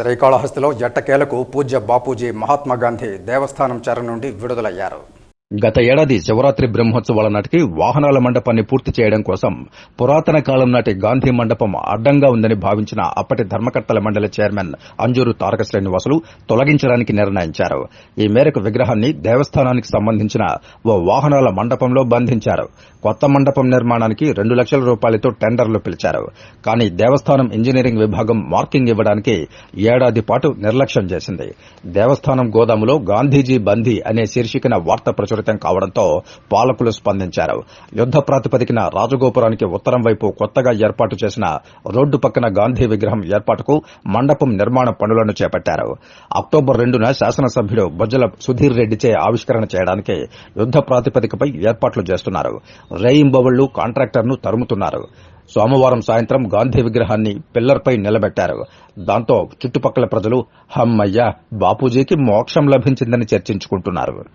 శ్రీకాళహస్తిలో ఎట్టకేలకు పూజ్య బాపూజీ మహాత్మా గాంధీ దేవస్థానం చెర నుండి విడుదలయ్యారు. గత ఏడాది శివరాత్రి బ్రహ్మోత్సవాల నాటికి వాహనాల మండపాన్ని పూర్తి చేయడం కోసం పురాతన కాలం నాటి గాంధీ మండపం అడ్డంగా ఉందని భావించిన అప్పటి ధర్మకర్తల మండలి చైర్మన్ అంజూరు తారక శ్రీనివాసులు తొలగించడానికి నిర్ణయించారు. ఈ మేరకు విగ్రహాన్ని దేవస్థానానికి సంబంధించిన ఓ వాహనాల మండపంలో బంధించారు. కొత్త మండపం నిర్మాణానికి రెండు లక్షల రూపాయలతో టెండర్లు పిలిచారు. కానీ దేవస్థానం ఇంజనీరింగ్ విభాగం మార్కింగ్ ఇవ్వడానికి ఏడాది పాటు నిర్లక్ష్యం చేసింది. దేవస్థానం గోదాములో గాంధీజీ బందీ అనే శీర్షికన వార్త ప్రచురితం కావడంతో పాలకులు స్పందించారు. యుద్ద ప్రాతిపదికన రాజగోపురానికి ఉత్తరం వైపు కొత్తగా ఏర్పాటు చేసిన రోడ్డు పక్కన గాంధీ విగ్రహం ఏర్పాటుకు మండపం నిర్మాణ పనులను చేపట్టారు. అక్టోబర్ రెండున శాసనసభ్యుడు బొజ్జల సుధీర్ రెడ్డిచే ఆవిష్కరణ చేయడానికి యుద్ద ప్రాతిపదికపై ఏర్పాట్లు చేస్తున్నారు. రేయింబవళ్ళు కాంట్రాక్టర్ను తరుముతున్నారు. సోమవారం సాయంత్రం గాంధీ విగ్రహాన్ని పిల్లర్పై నిలబెట్టారు. దాంతో చుట్టుపక్కల ప్రజలు హమ్మయ్య బాపూజీకి మోక్షం లభించిందని చర్చించుకుంటున్నారు.